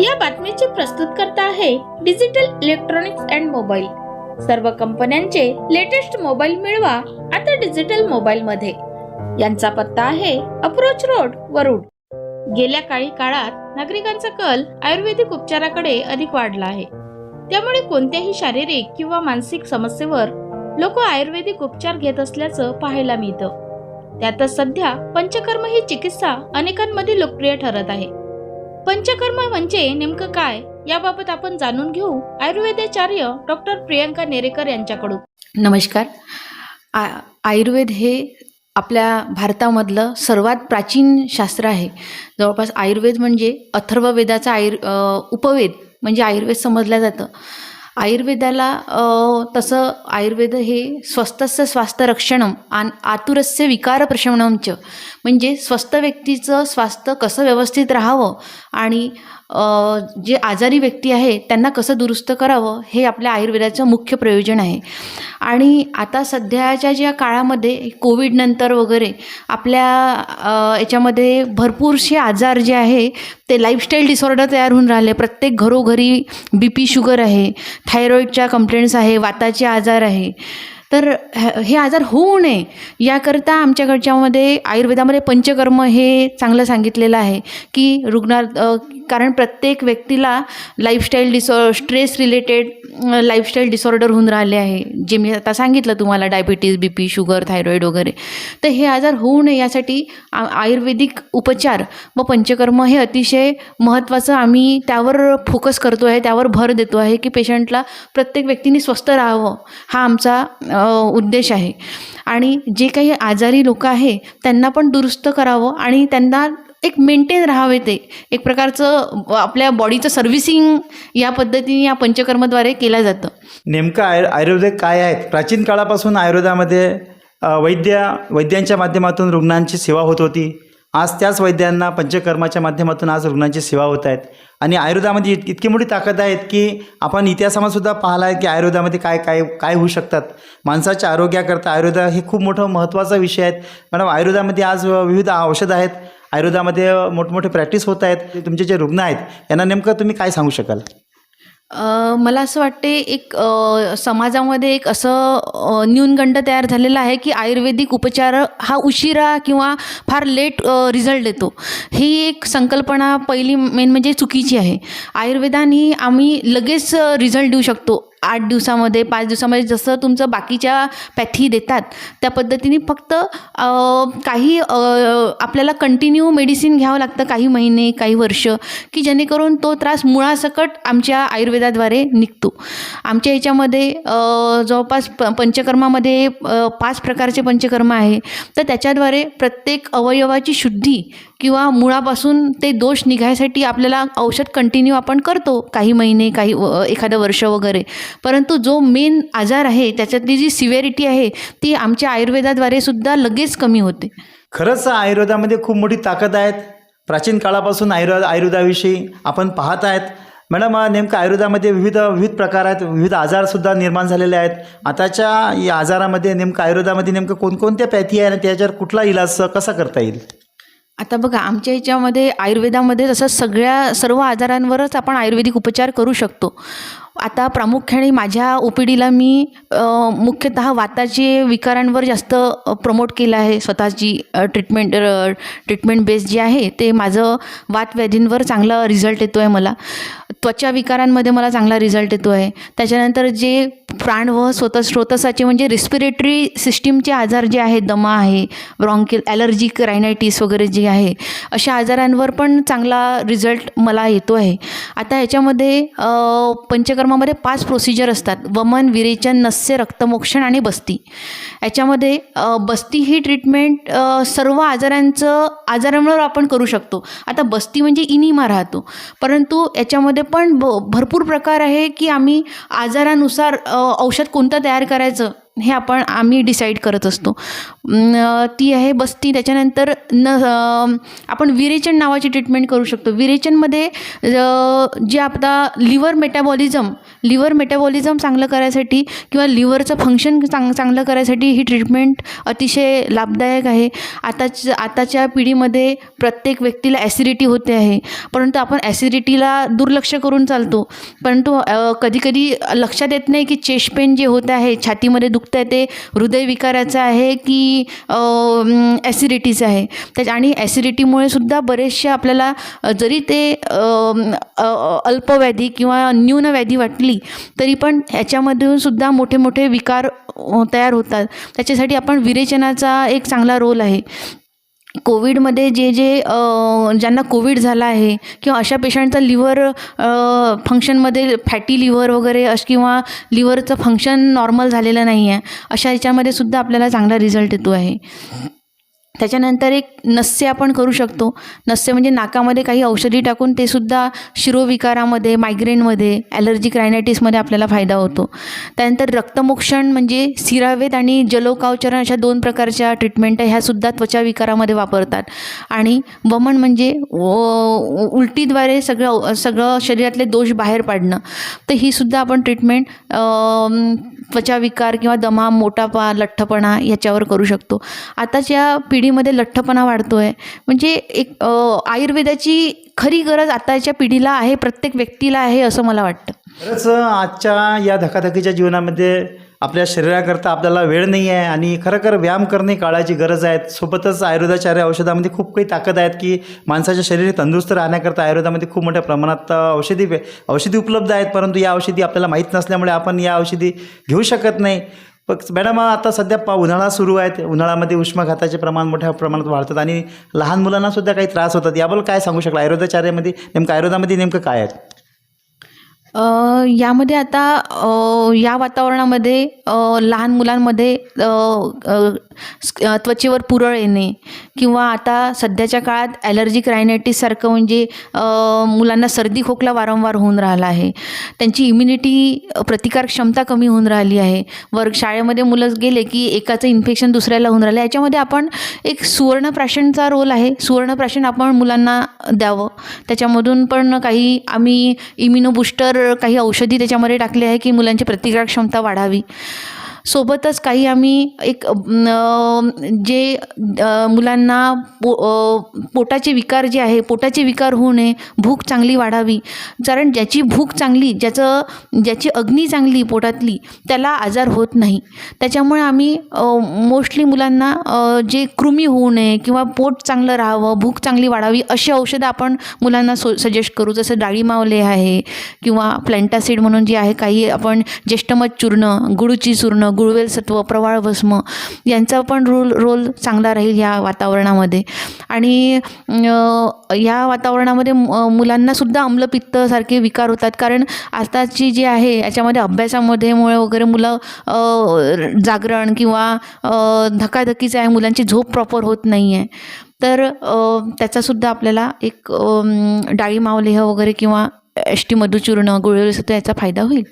या बातमीचे प्रस्तुत करता आहे डिजिटल इलेक्ट्रॉनिक्स अँड मोबाईल. सर्व कंपन्यांचे लेटेस्ट मोबाईल मिळवा आता डिजिटल मोबाईल मध्ये यांचा पत्ता आहे अप्रोच रोड वरुड. गेल्या काही काळात नागरिकांचा कल आयुर्वेदिक उपचाराकडे अधिक वाढला आहे. त्यामुळे कोणत्याही शारीरिक किंवा मानसिक समस्येवर लोक आयुर्वेदिक उपचार घेत असल्याचं पाहायला मिळतं. त्यातच सध्या पंचकर्म ही चिकित्सा अनेकांमध्ये लोकप्रिय ठरत आहे. पंचकर्म म्हणजे नेमकं काय याबाबत आपण जाणून घेऊ आयुर्वेदाचार्य डॉक्टर प्रियंका नेरेकर यांच्याकडून. नमस्कार. आ आयुर्वेद हे आपल्या भारतामधलं सर्वात प्राचीन शास्त्र आहे. जवळपास आयुर्वेद म्हणजे अथर्ववेदाचा आयुर् उपवेद म्हणजे आयुर्वेद समजलं जातं. आयुर्वेदाला तसं आयुर्वेद हे स्वस्तस्य स्वास्थ्य रक्षणम आणि आतुरस्य विकार प्रशमनमच म्हणजे स्वस्थ व्यक्तीचं स्वास्थ्य कसं व्यवस्थित राहावं आणि जे आजारी व्यक्ती आहे त्यांना कसं दुरुस्त करावं हे आपल्या आयुर्वेदाचं मुख्य प्रयोजन आहे. आणि आता सध्याच्या ज्या काळामध्ये कोविडनंतर वगैरे आपल्या याच्यामध्ये भरपूरसे आजार जे आहे ते लाईफस्टाईल डिसऑर्डर तयार होऊन राहिले. प्रत्येक घरोघरी बी पी शुगर आहे थायरॉईडच्या कंप्लेंट्स आहे वाताचे आजार आहे. तर हे आजार होऊ नये याकरता आमच्याकडच्यामध्ये आयुर्वेदामध्ये पंचकर्म हे चांगलं सांगितलेलं आहे की रुग्णा कारण प्रत्येक व्यक्तीला लाईफस्टाईल डिसॉ स्ट्रेस रिलेटेड लाईफस्टाईल डिसऑर्डर होऊन राहिले आहे. जे मी आता सांगितलं तुम्हाला diabetes B P sugar thyroid वगैरे. तर हे आजार होऊ नये यासाठी आ- आयुर्वेदिक उपचार व पंचकर्म हे अतिशय महत्त्वाचं. आम्ही त्यावर फोकस करतो आहे त्यावर भर देतो आहे की पेशंटला प्रत्येक व्यक्तीने स्वस्थ राहावं हा आमचा उद्देश आहे. आणि जे काही आजारी लोक आहे त्यांना पण दुरुस्त करावं आणि त्यांना एक मेंटेन राहावे ते. एक प्रकारचं आपल्या बॉडीचं सर्व्हिसिंग या पद्धतीने या पंचकर्मद्वारे केलं जातं. नेमकं आय आयुर्वेद काय आहेत? प्राचीन काळापासून आयुर्वेदामध्ये वैद्य वैद्यांच्या माध्यमातून रुग्णांची सेवा होत होती. आज त्याच वैद्यांना पंचकर्माच्या माध्यमातून आज रुग्णांची सेवा होत आहेत. आणि आयुर्वेदामध्ये इत इतकी मोठी ताकद आहेत की आपण इतिहासामध्येसुद्धा पाहिला आहे की आयुर्वेदामध्ये काय काय काय होऊ शकतात. माणसाच्या आरोग्याकरता आयुर्वेद हे खूप मोठं महत्त्वाचा विषय आहेत. मॅडम आयुर्वेदामध्ये आज विविध औषधं आहेत. आयुर्वेदामध्ये मोठमोठे प्रॅक्टिस होत आहेत. तुमचे जे रुग्ण आहेत यांना नेमकं तुम्ही काय सांगू शकाल? मला असं वाटते एक समाजामध्ये एक असं न्यूनगंड तयार झालेला आहे की आयुर्वेदिक उपचार हा उशिरा किंवा फार लेट रिझल्ट देतो. ही एक संकल्पना पहिली मेन म्हणजे चुकीची आहे. आयुर्वेदाने आम्ही लगेच रिझल्ट देऊ शकतो. आठ दिवसामध्ये पाच दिवसामध्ये जसं तुमचं बाकीच्या पॅथी देतात त्या पद्धतीने फक्त काही आपल्याला कंटिन्यू मेडिसिन घ्यावं लागतं काही महिने काही वर्ष की जेणेकरून तो त्रास मुळासकट आमच्या आयुर्वेदाद्वारे निघतो. आमच्या ह्याच्यामध्ये जवळपास प पंचकर्मामध्ये पाच प्रकारचे पंचकर्म आहे. तर त्याच्याद्वारे प्रत्येक अवयवाची शुद्धी किंवा मुळापासून ते दोष निघायसाठी आपल्याला औषध कंटिन्यू आपण करतो काही महिने काही व- एखादं वर्ष वगैरे. परंतु जो मेन आजार आहे त्याच्यातली जी सिव्हिरिटी आहे ती आमच्या आयुर्वेदाद्वारे सुद्धा लगेच कमी होते. खरंच आयुर्वेदामध्ये खूप मोठी ताकद आहेत. प्राचीन काळापासून आयुर्वेद आयुर्वेदाविषयी आपण पाहत आहेत. मॅडम नेमकं आयुर्वेदामध्ये विविध विविध प्रकार आहेत. विविध आजारसुद्धा निर्माण झालेले आहेत. आताच्या या आजारामध्ये नेमकं आयुर्वेदामध्ये नेमकं कोणकोणत्या पॅथी आहे आणि त्याच्यावर कुठला इलाज कसा करता येईल? आता बघा आमच्या ह्याच्यामध्ये आयुर्वेदामध्ये जसं सगळ्या सर्व आजारांवरच आपण आयुर्वेदिक उपचार करू शकतो. आता प्रामुख्याने माझ्या ओ पी डीला मी मुख्यतः वाताचे विकारांवर जास्त प्रमोट केलं आहे. स्वतःची ट्रीटमेंट ट्रीटमेंट बेस जे आहे ते माझं वातव्याधींवर चांगला रिझल्ट येतो आहे मला. त्वचा विकारांमध्ये मला चांगला रिझल्ट येतो आहे त्याच्यानंतर जे प्राण व स्वतः स्रोतसाचे म्हणजे रिस्पिरेटरी सिस्टीमचे आजार जे आहेत दमा आहे ब्रॉन्किल ॲलर्जिक रायनायटीस वगैरे जे आहे अशा आजारांवर पण चांगला रिझल्ट मला येतो आहे आता ह्याच्यामध्ये पंचकर्मामध्ये पाच प्रोसिजर असतात. वमन विरेचन नस्य रक्तमोक्षण आणि बस्ती. याच्यामध्ये बस्ती ही ट्रीटमेंट सर्व आजारांचं आजारांवर आपण करू शकतो. आता बस्ती म्हणजे इनिमा राहतो. परंतु याच्यामध्ये पण ब भरपूर प्रकार आहे की आम्ही आजारानुसार औषध कोणतं तयार करायचं? हे आपण आम्ही डिसाईड करत असतो. ती आहे बस्ती. त्याच्यानंतर न आपण विरेचन नावाची ट्रीटमेंट करू शकतो. विरेचनमध्ये जे आता लिव्हर मेटाबॉलिझम लिव्हर मेटाबॉलिझम चांगलं करायसाठी किंवा लिव्हरचं फंक्शन चांग चांगलं करायसाठी ही ट्रीटमेंट अतिशय लाभदायक आहे. आताच आताच्या पिढीमध्ये प्रत्येक व्यक्तीला ॲसिडिटी होते आहे. परंतु आपण ॲसिडिटीला दुर्लक्ष करून चालतो. परंतु कधीकधी लक्षात येत नाही की चेस्ट पेन जे होत आहे छातीमध्ये दुखतं आहे ते हृदयविकाराचं आहे की ॲसिडिटीचं आहे. त्याच्या आणि ॲसिडिटीमुळे सुद्धा बरेचसे आपल्याला जरी ते अल्पव्याधी किंवा न्यूनव्याधी वाटली तरी पण ह्याच्यामधून सुद्धा मोठे मोठे विकार तयार होतात. त्याच्यासाठी आपण विरेचनाचा एक चांगला रोल आहे. कोविडमध्ये जे जे ज्यांना कोविड झाला आहे किंवा अशा पेशंटचं लिव्हर फंक्शनमध्ये फॅटी लिव्हर वगैरे अश किंवा लिव्हरचं फंक्शन नॉर्मल झालेलं नाही आहे अशा याच्यामध्ये सुद्धा आपल्याला चांगला रिझल्ट येतो आहे. त्याच्यानंतर एक नस्य आपण करू शकतो. नस्य म्हणजे नाकामध्ये काही औषधी टाकून ते सुद्धा शिरोविकारामध्ये मायग्रेनमध्ये ॲलर्जिक रायनायटिसमध्ये आपल्याला फायदा होतो. त्यानंतर रक्तमोक्षण म्हणजे सिरावेद आणि जलोकावचरण अशा दोन प्रकारच्या ट्रीटमेंट आहे. ह्यासुद्धा त्वचा विकारामध्ये वापरतात. आणि वमन म्हणजे उलटीद्वारे सगळं सगळं शरीरातले दोष बाहेर पाडणं. तर ही सुद्धा आपण ट्रीटमेंट त्वचा विकार किंवा दमा मोटापा लठ्ठपणा याच्यावर करू शकतो. आताच्या पिढीमध्ये लठ्ठपणा वाढतो आहे म्हणजे एक आयुर्वेदाची खरी गरज आताच्या पिढीला आहे प्रत्येक व्यक्तीला आहे असं मला वाटतं. खरंच आजच्या या धकाधकीच्या जीवनामध्ये आपल्या शरीराकरता आपल्याला वेळ नाही आहे आणि खरं व्यायाम करणे काळाची गरज आहे. सोबतच आयुर्वेदाचार्य औषधामध्ये खूप काही ताकद आहेत की माणसाच्या शरीर तंदुरुस्त राहण्याकरता आयुर्वेदामध्ये खूप मोठ्या प्रमाणात औषधी औषधी उपलब्ध आहेत. परंतु या औषधी आपल्याला माहीत नसल्यामुळे आपण या औषधी घेऊ शकत नाही. पण मॅडम आता सध्या पा उन्हाळा सुरू आहे उन्हाळ्यामध्ये उष्माघाताचे प्रमाण मोठ्या प्रमाणात वाढतात आणि लहान मुलांना सुद्धा काही त्रास होतात. याबद्दल काय सांगू शकला? आयुर्वेदाचार्यामध्ये नेमकं आयुर्वेदामध्ये नेमकं काय आहे? यामध्ये आता या वातावरणामध्ये लहान मुलांमध्ये त्वचेवर पुरळ येणे किंवा आता सध्याच्या काळात ॲलर्जिक रायनायटिससारखं म्हणजे मुलांना सर्दी खोकला वारंवार होऊन राहिला आहे. त्यांची इम्युनिटी प्रतिकार क्षमता कमी होऊन राहिली आहे. वर्ग शाळेमध्ये मुलं गेले की एकाचं इन्फेक्शन दुसऱ्याला होऊन राहिलं. याच्यामध्ये आपण एक सुवर्णप्राशनचा रोल आहे. सुवर्णप्राशन आपण मुलांना द्यावं. त्याच्यामधून पण काही आम्ही इम्युनो बुस्टर काही औषधी त्याच्यामध्ये टाकले आहे की मुलांची प्रतिकार क्षमता वाढावी. सोबतच काही आम्ही एक जे मुलांना पो पोटाचे विकार जे आहे पोटाचे विकार होऊ नये भूक चांगली वाढावी. कारण ज्याची भूक चांगली ज्याचं ज्याची अग्नी चांगली पोटातली त्याला आजार होत नाही. त्याच्यामुळे आम्ही मोस्टली मुलांना जे कृमी होऊ नये किंवा पोट चांगलं राहावं भूक चांगली वाढावी अशी औषधं आपण मुलांना सो सजेस्ट करू. जसं डाळीमावले आहे किंवा प्लॅन्टासीड म्हणून जे आहे काही आपण ज्येष्ठमध चूर्ण गुळूची चूर्ण गुळवेल सत्व प्रवाळ भस्म यांचा पण रोल रोल चांगला राहील ह्या वातावरणामध्ये. आणि या वातावरणामध्ये मुलांनासुद्धा अम्लपित्तसारखे विकार होतात. कारण आताची जी आहे याच्यामध्ये अभ्यासामध्ये मुळे वगैरे मुलं जागरण किंवा धकाधकीचं आहे मुलांची झोप प्रॉपर होत नाही आहे तर त्याचासुद्धा आपल्याला एक डाळी मावलेह वगैरे किंवा एस टी मधुचूर्ण गुळवेल सत्व याचा फायदा होईल.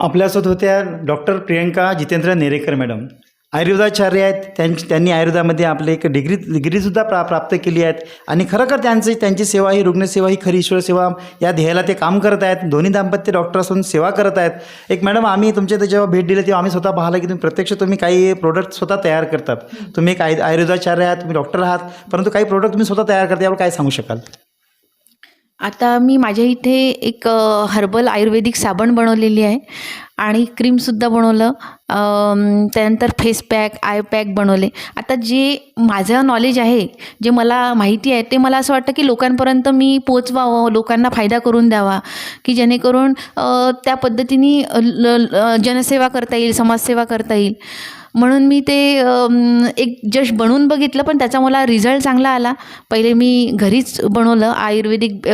आपल्यासोबत होत्या डॉक्टर प्रियंका जितेंद्र नेरेकर मॅडम. आयुर्वेदाचार्य आहेत त्यांची त्यांनी आयुर्वेदामध्ये आपले एक डिग्री डिग्रीसुद्धा प्रा प्राप्त केली आहेत. आणि खरोखर त्यांची त्यांची सेवा ही रुग्णसेवा ही खरी ईश्वर सेवा या ध्येयाला ते काम करत आहेत. दोन्ही दाम्पत्य डॉक्टर असून सेवा करत आहेत. एक मॅडम आम्ही तुमच्या इथे जेव्हा भेट दिली तेव्हा आम्ही स्वतः पाहिलं की तुम्ही प्रत्यक्ष तुम्ही काही प्रोडक्ट स्वतः तयार करतात. तुम्ही एक आय आयुर्वेदाचार्य आहात तुम्ही डॉक्टर आहात परंतु काही प्रोडक्ट तुम्ही स्वतः तयार करता यावर काय सांगू शकाल? आता मी माझ्या इथे एक हर्बल आयुर्वेदिक साबण बनवलेली आहे. आणि क्रीमसुद्धा बनवलं. त्यानंतर फेस पॅक आय पॅक बनवले. आता जे माझं नॉलेज आहे जे मला माहिती आहे ते मला असं वाटतं की लोकांपर्यंत मी पोचवावं लोकांना फायदा करून द्यावा. की जेणेकरून त्या पद्धतीने ल- जनसेवा करता येईल समाजसेवा करता येईल. म्हणून मी ते एक जश बनवून बघितलं पण त्याचा मला रिझल्ट चांगला आला. पहिले मी घरीच बनवलं आयुर्वेदिक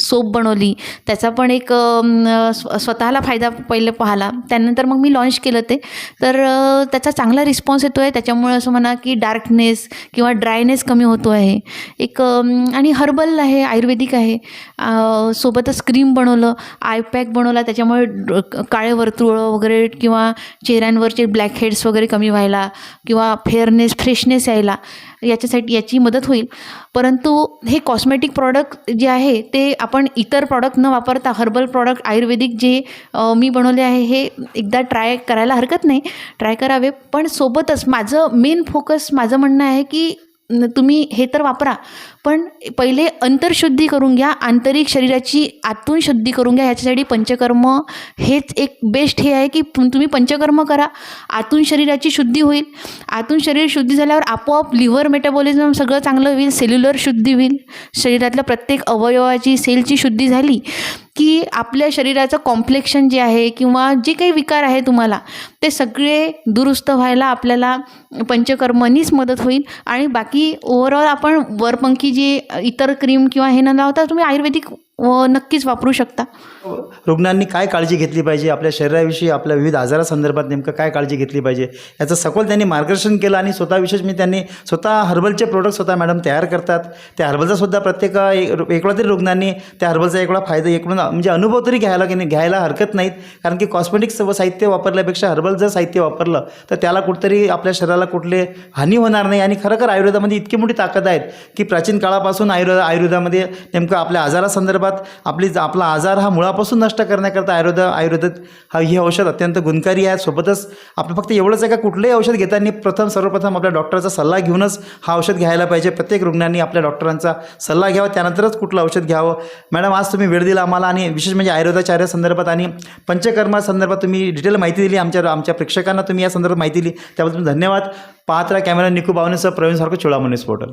सोप बनवली. त्याचा पण एक स्व स्वतःला फायदा पहिले पाहिला. त्यानंतर मग मी लॉन्च केलं ते. तर त्याचा चांगला रिस्पॉन्स येतो आहे त्याच्यामुळे असं म्हणा की डार्कनेस किंवा ड्रायनेस कमी होतो आहे. एक आणि हर्बल आहे आयुर्वेदिक आहे. सोबतच क्रीम बनवलं आय पॅक बनवला. त्याच्यामुळे काळे वर्तुळ वगैरे किंवा चेहऱ्यांवरचे ब्लॅक हेड्स वगैरे वगैरे कमी व्हायला किंवा फेअरनेस फ्रेशनेस यायला याच्यासाठी याची मदत होईल. परंतु हे कॉस्मेटिक प्रॉडक्ट जे आहे ते आपण इतर प्रॉडक्ट न वापरता हर्बल प्रॉडक्ट आयुर्वेदिक जे मी बनवले आहे हे एकदा ट्राय करायला हरकत नाही. ट्राय करावे. पण सोबतच माझं मेन फोकस माझं म्हणणं आहे की तुम्ही हे तर वापरा. पण पहिले अंतरशुद्धी करून घ्या आंतरिक शरीराची आतून शुद्धी करून घ्या ह्याच्यासाठी पंचकर्म हेच एक बेस्ट हे आहे की तुम्ही पंचकर्म करा. आतून शरीराची शुद्धी होईल. आतून शरीर शुद्धी झाल्यावर आपोआप लिव्हर मेटाबॉलिझम सगळं चांगलं होईल सेल्युलर शुद्धी होईल. शरीरातल्या प्रत्येक अवयवाची सेलची शुद्धी झाली. की आपल्या शरीराचं कॉम्प्लेक्शन जे आहे किंवा जे काही विकार आहे तुम्हाला ते सगळे दुरुस्त व्हायला आपल्याला पंचकर्मनीच मदत होईल. आणि बाकी ओव्हरऑल आपण वरपंखी जे इतर क्रीम किंवा हे न लावता तुम्ही आयुर्वेदिक व नक्कीच वापरू शकता. रुग्णांनी काय काळजी घेतली पाहिजे? आपल्या शरीराविषयी आपल्या विविध आजारासंदर्भात नेमकं काय काळजी घेतली पाहिजे? याचं सखोल त्यांनी मार्गदर्शन केलं आणि स्वतः विशेष मी त्यांनी स्वतः हर्बलचे प्रोडक्ट स्वतः मॅडम तयार करतात. त्या हर्बलचासुद्धा प्रत्येक अ, तरी रुग्णांनी त्या हर्बलचा एक फायदा एक म्हणजे अनुभव तरी घ्यायला की नाही घ्यायला हरकत नाहीत. कारण की कॉस्मेटिक्स व साहित्य वापरल्यापेक्षा हर्बल जर साहित्य वापरलं तर त्याला कुठतरी आपल्या शरीराला कुठले हानी होणार नाही. आणि खरोखर आयुर्वेदामध्ये इतकी मोठी ताकद आहेत की प्राचीन काळापासून आयुर्वेद आयुर्वेदामध्ये नेमकं आपल्या आजारासंदर्भात आपली आपला आजार हा मुळापासून नष्ट करण्याकरता आयुर्वेद आयुर्वेदात हा हे औषध अत्यंत गुणकारी आहे. सोबतच आपलं फक्त एवढंच आहे का कुठलंही औषध घेताना प्रथम सर्वप्रथम आपल्या डॉक्टरचा सल्ला घेऊनच हा औषध घ्यायला पाहिजे. प्रत्येक रुग्णांनी आपल्या डॉक्टरांचा सल्ला घ्यावा. त्यानंतरच कुठलं औषध घ्यावं. मॅडम आज तुम्ही वेळ दिला आम्हाला आणि विशेष म्हणजे आयुर्वेदाचार्य संदर्भात आणि पंचकर्मा संदर्भात तुम्ही डिटेल माहिती दिली. आमच्या आमच्या प्रेक्षकांना तुम्ही या संदर्भात माहिती दिली. त्याबद्दल धन्यवाद. पाहत राहा कॅमेरा निकू बावनेसह प्रवीण सारखं चोळामणी स्पोर्टल